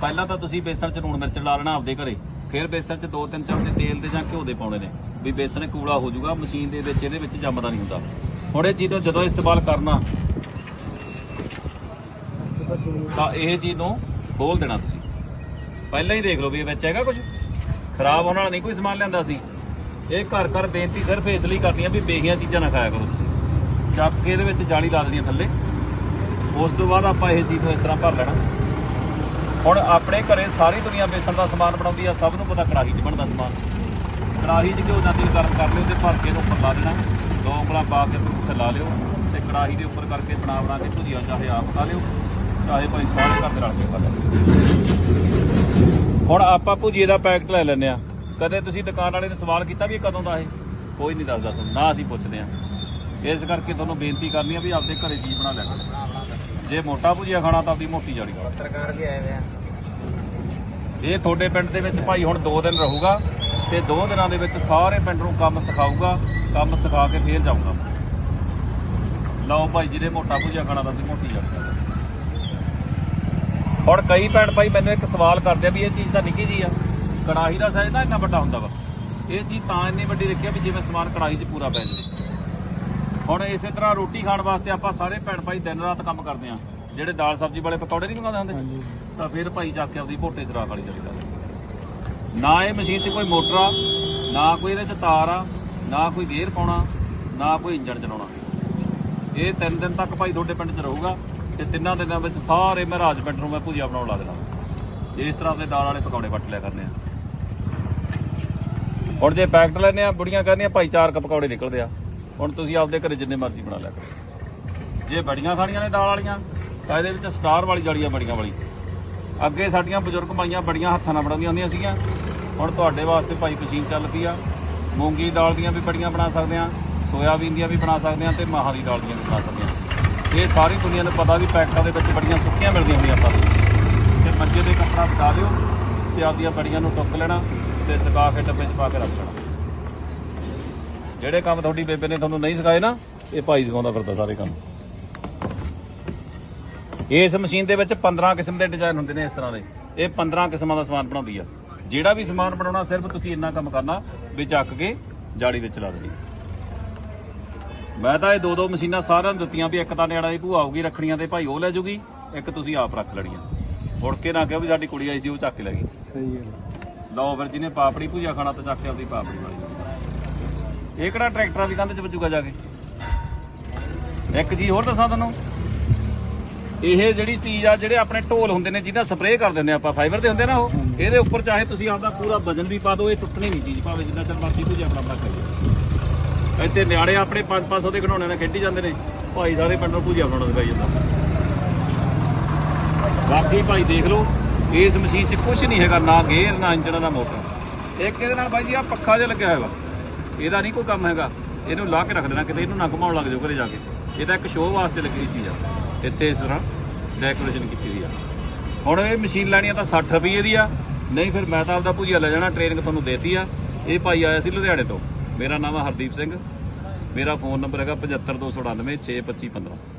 ਪਹਿਲਾਂ ਤਾਂ ਤੁਸੀਂ ਬੇਸਣ ਚ ਲੂਣ ਮਿਰਚ ਲਾ ਲੈਣਾ ਆਪਦੇ ਘਰੇ, ਫਿਰ ਬੇਸਣ ਚ 2-3 ਚਮਚੇ ਤੇਲ ਦੇ ਜਾਂ ਘਿਓ ਦੇ ਪਾਉਣੇ ਨੇ, ਵੀ ਬੇਸਣ ਕੂਲਾ ਹੋ ਜਾਊਗਾ, ਮਸ਼ੀਨ ਦੇ ਵਿੱਚ, ਇਹਦੇ ਵਿੱਚ ਜੰਮਦਾ ਨਹੀਂ ਹੁੰਦਾ। ਹੁਣ ਇਹ ਚੀਜ਼ ਨੂੰ ਜਦੋਂ ਇਸਤੇਮਾਲ ਕਰਨਾ, ਤਾਂ ਇਹ ਚੀਜ਼ ਨੂੰ ਖੋਲ ਦੇਣਾ ਤੁਸੀਂ। ਪਹਿਲਾਂ ਹੀ ਦੇਖ ਲਓ ਵੀ ਇਹ ਵਿੱਚ ਹੈਗਾ ਕੁਝ ਖਰਾਬ ਹੋਣ ਵਾਲਾ ਨਹੀਂ ਕੋਈ ਸਮਾਨ ਲੈਂਦਾ ਸੀ। ਇਹ ਘਰ ਘਰ ਬੇਨਤੀ ਸਿਰਫ ਇਸ ਲਈ ਕਰਨੀ ਆ ਵੀ ਬੇਹੀਆਂ ਚੀਜ਼ਾਂ ਨਾ ਖਾਇਆ ਕਰੋ ਤੁਸੀਂ। ਚੱਕ ਕੇ ਇਹਦੇ ਵਿੱਚ ਜਾਲੀ ਲਾ ਦੇਣੀ ਥੱਲੇ। ਉਸ ਤੋਂ ਬਾਅਦ ਆਪਾਂ ਇਹ ਚੀਜ਼ ਨੂੰ ਇਸ ਤਰ੍ਹਾਂ ਭਰ ਲੈਣਾ। ਹੁਣ ਆਪਣੇ ਘਰੇ ਸਾਰੀ ਦੁਨੀਆ ਬੇਸਣ ਦਾ ਸਮਾਨ ਬਣਾਉਂਦੀ ਆ, ਸਭ ਨੂੰ ਪਤਾ ਕੜਾਹੀ 'ਚ ਬਣਦਾ ਸਮਾਨ। ਕੜਾਹੀ 'ਚ ਘਿਓ ਜਾਂਦੀ ਗਰਮ ਕਰ ਲਿਓ ਤੇ ਭਰ ਕੇ ਇਹਨੂੰ ਉੱਪਰ ਲਾ ਦੇਣਾ। ਦੋ ਉਂਗਲਾਂ ਪਾ ਕੇ ਇਹਨੂੰ ਉੱਤੇ ਲਾ ਲਿਓ ਤੇ ਕੜਾਹੀ ਦੇ ਉੱਪਰ ਕਰਕੇ ਬਣਾ ਬਣਾ ਕੇ ਭੁਜੀਆ ਚਾਹੇ ਆਪ ਖਾ ਲਿਓ, ਚਾਹੇ ਭਾਈ ਸਾਰੇ ਘਰ ਦੇ ਰਲ ਕੇ ਖਾ ਲਿਓ। ਹੁਣ ਆਪਾਂ ਭੁਜੀਏ ਦਾ ਪੈਕਟ ਲੈ ਲੈਨੇ ਆ। ਕਦੇ ਤੁਸੀਂ ਦੁਕਾਨ ਵਾਲੇ ਨੂੰ ਸਵਾਲ ਕੀਤਾ ਵੀ ਇਹ ਕਦੋਂ ਦਾ ਇਹ? ਕੋਈ ਨਹੀਂ ਦੱਸਦਾ ਤੁਹਾਨੂੰ, ਨਾ ਅਸੀਂ ਪੁੱਛਦੇ ਆ। ਇਸ ਕਰਕੇ ਤੁਹਾਨੂੰ ਬੇਨਤੀ ਕਰਨੀ ਆ ਵੀ ਆਪਦੇ ਘਰੇ ਚੀਜ਼ ਬਣਾ ਲੈਣਾ। ਜੇ ਮੋਟਾ ਭੁਜੀਆ ਖਾਣਾ ਤਾਂ ਆਪਦੀ ਮੋਟੀ ਜਾੜੀ ਖਾਓ ਪੱਤਰਕਾਰ ਵੀ ਆਏ ਹੋਏ ਆ। ਇਹ ਤੁਹਾਡੇ ਪਿੰਡ ਦੇ ਵਿੱਚ ਭਾਈ ਹੁਣ 2 ਦਿਨ ਰਹੂਗਾ ਤੇ 2 ਦਿਨਾਂ ਦੇ ਵਿੱਚ ਸਾਰੇ ਪਿੰਡ ਨੂੰ ਕੰਮ ਸਿਖਾਊਗਾ ਕੰਮ ਸਿਖਾ ਕੇ ਫੇਰ ਜਾਊਗਾ ਲਓ ਭਾਈ ਜਿਹਦੇ ਮੋਟਾ ਭੁਜਿਆ ਖਾਣਾ ਤਾਂ ਤੁਸੀਂ ਮੋਟੀ ਜਾਣੀ ਹੁਣ ਕਈ ਭੈਣ ਭਾਈ ਮੈਨੂੰ ਇੱਕ ਸਵਾਲ ਕਰਦੇ ਆ ਵੀ ਇਹ ਚੀਜ਼ ਤਾਂ ਨਿੱਕੀ ਜੀ ਆ। ਕੜਾਹੀ ਦਾ ਸਾਈਜ਼ ਤਾਂ ਇੰਨਾ ਵੱਡਾ ਹੁੰਦਾ ਵਾ। ਇਹ ਚੀਜ਼ ਤਾਂ ਇੰਨੀ ਵੱਡੀ ਰੱਖੀ ਆ ਵੀ ਜਿਵੇਂ ਸਮਾਨ ਕੜਾਹੀ 'ਚ ਪੂਰਾ ਪੈ ਜਾਵੇ। ਹੁਣ ਇਸੇ ਤਰ੍ਹਾਂ ਰੋਟੀ ਖਾਣ ਵਾਸਤੇ ਆਪਾਂ ਸਾਰੇ ਭੈਣ ਭਾਈ ਦਿਨ ਰਾਤ ਕੰਮ ਕਰਦੇ ਆ ਜਿਹੜੇ ਦਾਲ ਸਬਜ਼ੀ ਵਾਲੇ ਪਕੌੜੇ ਨਹੀਂ ਮੰਗਾਉਂਦੇ ਹੁੰਦੇ ਤਾਂ ਫਿਰ ਭਾਈ ਜਾ ਕੇ ਆਪਦੀ ਭੋਟੇ ਚ ਰਾਖ ਵਾਲੀ ਜਾਈਦਾ ਨਾ ਇਹ ਮਸ਼ੀਨ 'ਚ ਕੋਈ ਮੋਟਰ ਆ ਨਾ ਕੋਈ ਇਹਦੇ 'ਚ ਤਾਰ ਆ ਨਾ ਕੋਈ ਗੇਅਰ ਪਾਉਣਾ ਨਾ ਕੋਈ ਇੰਜਣ ਚਲਾਉਣਾ। ਇਹ ਤਿੰਨ ਦਿਨ ਤੱਕ ਭਾਈ ਤੁਹਾਡੇ ਪਿੰਡ 'ਚ ਰਹੂਗਾ ਤੇ ਤਿੰਨਾਂ ਦਿਨਾਂ ਵਿੱਚ ਸਾਰੇ ਮਹਾਰਾਜ ਪਿੰਡ ਨੂੰ ਮੈਂ ਭੁਜੀਆ ਬਣਾਉਣ ਲਾ ਦੇਣਾ। ਇਸ ਤਰ੍ਹਾਂ ਦੇ ਦਾਲ ਵਾਲੇ ਪਕੌੜੇ ਵੱਟ ਲਿਆ ਕਰਨੇ ਆ। ਹੁਣ ਜੇ ਪੈਕਟ ਲੈਨੇ ਆ ਬੁੜੀਆਂ ਕਹਿੰਦੀਆਂ ਭਾਈ ਚਾਰ ਕ ਪਕੌੜੇ ਨਿਕਲਦੇ ਆ। ਹੁਣ ਤੁਸੀਂ ਆਪਦੇ ਘਰੇ ਜਿੰਨੇ ਮਰਜ਼ੀ ਬਣਾ ਲਿਆ ਕਰੋ। ਜੇ ਬੜੀਆਂ ਖਾਣੀਆਂ ਨੇ ਦਾਲ ਵਾਲੀਆਂ, ਤਾਂ ਇਹਦੇ ਵਿੱਚ ਸਟਾਰ ਵਾਲੀ ਜਾਲੀ ਆ ਬੜੀਆਂ ਵਾਲੀ। ਅੱਗੇ ਸਾਡੀਆਂ ਬਜ਼ੁਰਗ ਮਾਈਆਂ ਬੜੀਆਂ ਹੱਥਾਂ ਨਾਲ ਬਣਾਉਂਦੀਆਂ ਹੁੰਦੀਆਂ ਸੀਗੀਆਂ। ਹੁਣ ਤੁਹਾਡੇ ਵਾਸਤੇ ਭਾਈ ਮਸ਼ੀਨ ਚੱਲ ਪਈ ਆ। ਮੂੰਗੀ ਦਾਲ ਦੀਆਂ ਵੀ ਬੜੀਆਂ ਬਣਾ ਸਕਦੇ ਆ, ਸੋਇਆਬੀਨ ਦੀਆਂ ਵੀ ਬਣਾ ਸਕਦੇ ਆ ਤੇ ਮਾਹਾਂ ਦੀ ਦਾਲ ਦੀਆਂ ਵੀ ਬਣਾ ਸਕਦੇ ਆ। ਇਹ ਸਾਰੀ ਦੁਨੀਆ ਨੂੰ ਪਤਾ ਵੀ ਪੈਕਟਾਂ ਦੇ ਵਿੱਚ ਬੜੀਆਂ ਸੁੱਕੀਆਂ ਮਿਲਦੀਆਂ ਹੁੰਦੀਆਂ ਆਪਾਂ ਨੂੰ। ਤੇ ਮੰਜੇ ਦੇ ਕੱਪੜਾ ਵਿਛਾ ਲਿਓ ਤੇ ਆਪਦੀਆਂ ਬੜੀਆਂ ਨੂੰ ਟੁੱਕ ਲੈਣਾ ਤੇ ਸੁਕਾ ਕੇ ਡੱਬੇ 'ਚ ਪਾ ਕੇ ਰੱਖ ਲੈਣਾ। ਜਿਹੜੇ ਕੰਮ ਤੁਹਾਡੀ ਬੇਬੇ ਨੇ ਤੁਹਾਨੂੰ ਨਹੀਂ ਸਿਖਾਏ ਨਾ ਇਹ ਭਾਈ ਸਿਖਾਉਂਦਾ ਫਿਰਦਾ ਸਾਰੇ ਕੰਮ। ਇਸ ਮਸ਼ੀਨ ਦੇ ਵਿੱਚ 15 ਕਿਸਮ ਦੇ ਡਿਜ਼ਾਈਨ ਹੁੰਦੇ ਨੇ ਇਸ ਤਰ੍ਹਾਂ ਦੇ। ਇਹ 15 ਕਿਸਮਾਂ ਦਾ ਸਮਾਨ ਬਣਾਉਂਦੀ ਆ। ਜਿਹੜਾ ਵੀ ਸਮਾਨ ਬਣਾਉਣਾ ਸਿਰਫ ਤੁਸੀਂ ਇੰਨਾ ਕੰਮ ਕਰਨਾ ਵੀ ਚੱਕ ਕੇ ਜਾੜੀ ਵਿੱਚ ਲਾ ਦੇਣੀ। ਮੈਂ ਤਾਂ ਇਹ ਦੋ ਦੋ ਮਸ਼ੀਨਾਂ ਸਾਰਿਆਂ ਨੂੰ ਦਿੱਤੀਆਂ ਵੀ ਇੱਕ ਤਾਂ ਨਿਆਣਾ ਦੀ ਭੂਆ ਆਊਗੀ ਰੱਖੜੀਆਂ ਤੇ ਭਾਈ ਉਹ ਲੈ ਜੂਗੀ ਇੱਕ ਤੁਸੀਂ ਆਪ ਰੱਖ ਲੈਣੀਆਂ। ਮੁੜ ਕੇ ਨਾ ਕਿਹਾ ਵੀ ਸਾਡੀ ਕੁੜੀ ਆਈ ਸੀ ਉਹ ਚੱਕ ਕੇ ਲੈ ਗਈ। ਸਹੀ ਹੈ ਲਓ ਫਿਰ ਜਿਹਨੇ ਪਾਪੜੀ ਭੁਜਾ ਖਾਣਾ ਤਾਂ ਚੱਕ ਕੇ ਆਪਦੀ ਪਾਪੜੀ ਵਾਲੀ ਇਹ ਕਿਹੜਾ ਟਰੈਕਟਰਾਂ ਦੀ ਕੰਧ 'ਚ ਵੱਜੂਗਾ ਜਾ ਕੇ? ਇੱਕ ਚੀਜ਼ ਹੋਰ ਦੱਸਾਂ ਤੁਹਾਨੂੰ। ਇਹ ਜਿਹੜੀ ਚੀਜ਼ ਆ ਜਿਹੜੇ ਆਪਣੇ ਢੋਲ ਹੁੰਦੇ ਨੇ ਜਿਹਦਾ ਸਪਰੇਅ ਕਰ ਦਿੰਦੇ ਆਪਾਂ ਫਾਈਬਰ ਦੇ ਹੁੰਦੇ ਨਾ ਉਹ ਇਹਦੇ ਉੱਪਰ ਚਾਹੇ ਤੁਸੀਂ ਆਪਦਾ ਪੂਰਾ ਵਜਨ ਵੀ ਪਾ ਦਿਓ ਇਹ ਟੁੱਟਣੀ ਨਹੀਂ ਚੀਜ਼ ਭਾਵੇਂ ਜਿੰਨਾ ਚਿਰ ਮਰਜ਼ੀ ਭੁਜਿਆ ਆਪਣਾ ਬਣਾ ਖਾਈਏ ਇੱਥੇ ਨਿਆਣੇ ਆਪਣੇ 5-500 ਦੇ ਖਿਡੌਣੇ ਨਾਲ ਖੇਡੀ ਜਾਂਦੇ ਨੇ ਭਾਈ ਸਾਰੇ ਪਿੰਡ ਨੂੰ ਭੁਜਿਆ ਬਣਾਉਣਾ ਸਿਖਾਈ ਜਾਂਦਾ। ਬਾਕੀ ਭਾਈ ਦੇਖ ਲਓ ਇਸ ਮਸ਼ੀਨ 'ਚ ਕੁਝ ਨਹੀਂ ਹੈਗਾ ਨਾ ਗੇਅਰ ਨਾ ਇੰਜਣ ਨਾ ਮੋਟਰ। ਇੱਕ ਇਹਦੇ ਨਾਲ ਬਾਈ ਜੀ ਆ ਪੱਖਾ ਜਿਹਾ ਲੱਗਿਆ ਹੋਇਆ ਇਹਦਾ ਨਹੀਂ ਕੋਈ ਕੰਮ ਹੈਗਾ। ਇਹਨੂੰ ਲਾ ਕੇ ਰੱਖ ਦੇਣਾ, ਕਿਤੇ ਇਹਨੂੰ ਨਾ ਘੁਮਾਉਣ ਲੱਗ ਜਾਓ ਘਰੇ ਜਾ ਕੇ। ਇਹਦਾ ਇੱਕ ਸ਼ੋਅ ਵਾਸਤੇ ਲੱਗੀ ਚੀਜ਼ ਆ। ਇੱਥੇ ਇਸ ਤਰ੍ਹਾਂ ਡੈਕੋਰੇਸ਼ਨ ਕੀਤੀ ਹੋਈ ਆ। ਹੁਣ ਇਹ ਮਸ਼ੀਨ ਲੈਣੀ ਆ ਤਾਂ 60 ਰੁਪਏ ਦੀ ਆ। ਨਹੀਂ ਫਿਰ ਮੈਂ ਤਾਂ ਆਪਦਾ ਭੁਜੀਆ ਲੈ ਜਾਣਾ ਟ੍ਰੇਨਿੰਗ ਤੁਹਾਨੂੰ ਦੇਤੀ ਆ। ਇਹ ਭਾਈ ਆਇਆ ਸੀ ਲੁਧਿਆਣੇ ਤੋਂ। ਮੇਰਾ ਨਾਮ ਆ ਹਰਦੀਪ ਸਿੰਘ। ਮੇਰਾ ਫੋਨ ਨੰਬਰ ਹੈਗਾ 7529962515